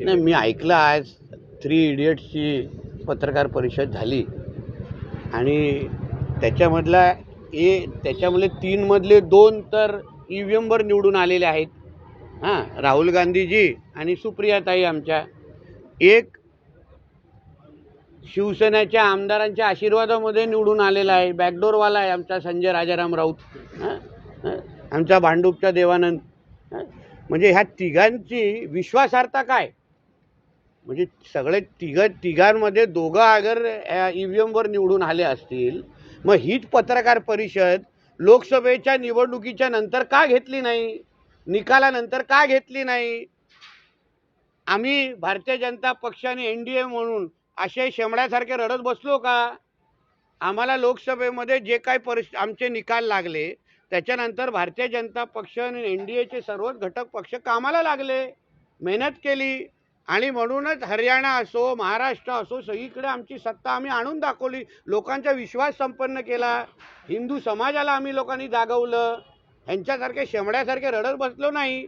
नाही मी ऐकलं आज थ्री इडियट्सची पत्रकार परिषद झाली. आणि त्याच्यामधला ए त्याच्यामधले तीनमधले दोन तर ई व्ही एमवर निवडून आलेले आहेत. हां राहुल गांधीजी आणि सुप्रियाताई आमच्या. एक शिवसेनेच्या आमदारांच्या आशीर्वादामध्ये निवडून आलेला आहे. बॅकडोरवाला आहे आमचा संजय राजाराम राऊत. आमचा भांडूपचा देवानंद. म्हणजे ह्या तिघांची विश्वासार्हता काय? म्हणजे सगळे तिघ तिघांमध्ये दोघं अगर ई व्ही एमवर निवडून आले असतील मग हीच पत्रकार परिषद लोकसभेच्या निवडणुकीच्या नंतर का घेतली नाही? निकालानंतर का घेतली नाही? आम्ही भारतीय जनता पक्षाने एन डी ए म्हणून असे शेमड्यासारखे रडत बसलो का? आम्हाला लोकसभेमध्ये जे काही परिस आमचे निकाल लागले त्याच्यानंतर भारतीय जनता पक्ष आणि एन डी एचे सर्वच घटक पक्ष कामाला लागले मेहनत केली. आणि म्हणूनच हरियाणा असो महाराष्ट्र असो सगळीकडे आमची सत्ता आम्ही आणून दाखवली. लोकांचा विश्वास संपन्न केला. हिंदू समाजाला आम्ही लोकांनी जागवलं. ह्यांच्यासारखे शेमड्यासारखे रडत बसलो नाही.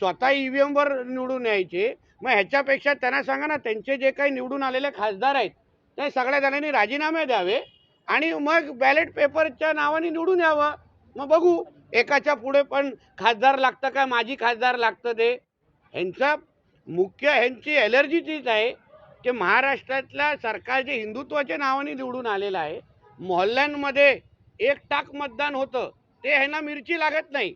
स्वतः ई व्ही एमवर निवडून यायचे. मग ह्याच्यापेक्षा त्यांना सांगा ना त्यांचे जे काही निवडून आलेले खासदार आहेत ते सगळ्या जणांनी राजीनामे द्यावे आणि मग बॅलेट पेपरच्या नावाने निवडून यावं. मग बघू एकाच्या पुढे पण खासदार लागतं का? माझी खासदार लागतं ते. ह्यांचा मुख्य ह्यांची एलर्जी तीच आहे की महाराष्ट्रातल्या सरकार जे हिंदुत्वाच्या नावाने निवडून आलेलं आहे मोहल्ल्यांमध्ये एक टाक मतदान होतं ते ह्यांना मिरची लागत नाही.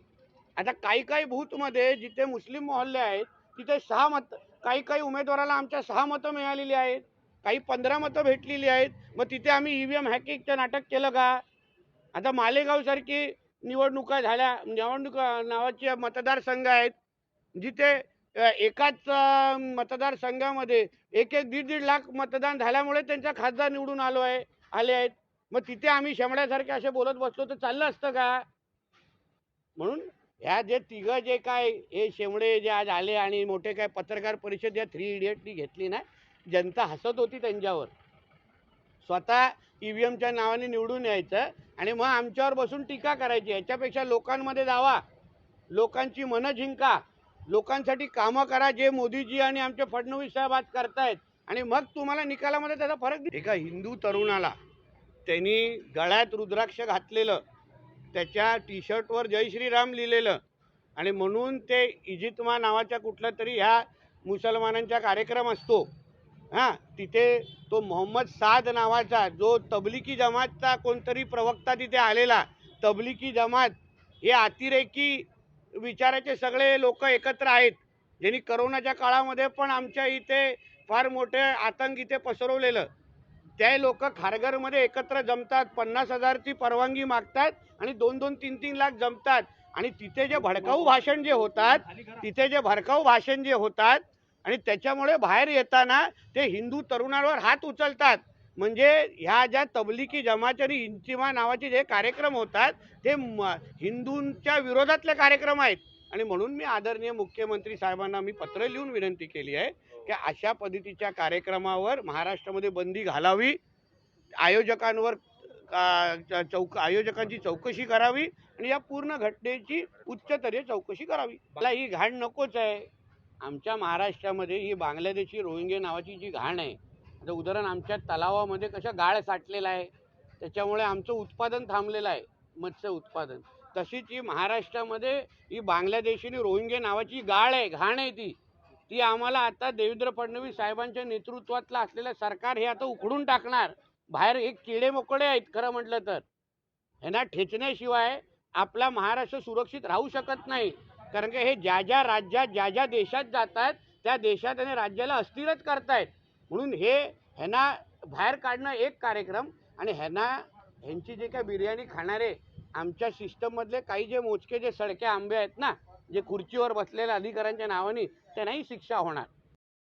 आता काही काही बूथमध्ये जिथे मुस्लिम मोहल्ले आहेत तिथे सहा मत काही काही उमेदवाराला आमच्या सहा मतं मिळालेली आहेत काही पंधरा मतं भेटलेली आहेत मग तिथे आम्ही ई व्ही एम हॅकिंगचं नाटक केलं का? आता मालेगावसारखी निवडणुका झाल्या निवडणुका नावाचे मतदारसंघ आहेत जिथे एकाच मतदारसंघामध्ये एक एक दीड दीड लाख मतदान झाल्यामुळे त्यांचा खासदार निवडून आलो आहे आले आहेत. मग तिथे आम्ही शेमड्यासारखे असे बोलत बसलो तर चाललं असतं का? म्हणून ह्या जे तिघं जे काय हे शेमडे जे आज आले आणि मोठे काय पत्रकार परिषद या थ्री इडियटनी घेतली ना जनता हसत होती त्यांच्यावर. स्वतः ई व्ही एमच्या नावाने निवडून यायचं आणि मग आमच्यावर बसून टीका करायची. याच्यापेक्षा लोकांमध्ये जावा. लोकांची मनं जिंका. लोकांसाठी कामं करा जे मोदीजी आणि आमचे फडणवीस साहेब आज करतायत. आणि मग तुम्हाला निकालामध्ये त्याचा फरक एका हिंदू तरुणाला त्यांनी गळ्यात रुद्राक्ष घातलेलं त्याच्या टी शर्टवर जय श्रीराम लिहिलेलं आणि म्हणून ते इजितमा नावाच्या कुठला तरी ह्या मुसलमानांचा कार्यक्रम असतो. हां तिथे तो मोहम्मद साद नावाचा जो तबलिकी जमातचा कोणतरी प्रवक्ता तिथे आलेला तबलिकी जमात हे अतिरेकी विचाराचे सगळे लोक एकत्र आहेत. ज्यांनी करोनाच्या काळामध्ये पण आमच्या इथे फार मोठे आतंक इथे पसरवलेलं. ते लोक खारघरमध्ये एकत्र जमतात पन्नास हजारची परवानगी मागतात आणि दोन दोन तीन तीन लाख जमतात. आणि तिथे जे भडकाऊ भाषण जे होतात तिथे जे भडकाऊ भाषण जे होतात आणि त्याच्यामुळे बाहेर येताना ते हिंदू तरुणांवर हात उचलतात. म्हणजे ह्या ज्या तबलिकी जमाचारी इंतिमा नावाचे जे कार्यक्रम होतात ते म- हिंदूंच्या विरोधातले कार्यक्रम आहेत. आणि म्हणून मी आदरणीय मुख्यमंत्री साहेबांना मी पत्र लिहून विनंती केली आहे की अशा पद्धतीच्या कार्यक्रमावर महाराष्ट्रामध्ये बंदी घालावी आयोजकांवर चौक आयोजकांची चौकशी करावी आणि या पूर्ण घटनेची उच्चस्तरीय चौकशी करावी. मला ही घाण नकोच आहे. आमच्या महाराष्ट्रामध्ये ही बांगलादेशी रोहिंगे नावाची जी घाण आहे आता उदाहरण आमच्या तलावामध्ये कशा गाळ साठलेला आहे त्याच्यामुळे आमचं उत्पादन थांबलेलं आहे मत्स्य उत्पादन. तशीच ही महाराष्ट्रामध्ये ही बांगलादेशी रोहिंगे नावाची गाळ आहे घाण आहे ती. ती आम्हाला आता देवेंद्र फडणवीस साहेबांच्या नेतृत्वातलं असलेलं सरकार हे आता उखडून टाकणार. बाहेर एक किडे मोकळे आहेत खरं म्हटलं तर. ह्यांना ठेचण्याशिवाय आपला महाराष्ट्र सुरक्षित राहू शकत नाही. कारण की हे ज्या ज्या राज्यात ज्या ज्या देशात जातात त्या देशात आणि राज्याला अस्थिरच करतायत. म्हणून हे ह्यांना बाहेर काढणं एक कार्यक्रम आणि ह्यांना ह्यांची जे काय बिर्याणी खाणारे आमच्या सिस्टममधले काही जे मोजके जे सडके आंबे आहेत ना जे खुर्चीवर बसलेल्या अधिकाऱ्यांच्या नावाने त्यांनाही शिक्षा होणार.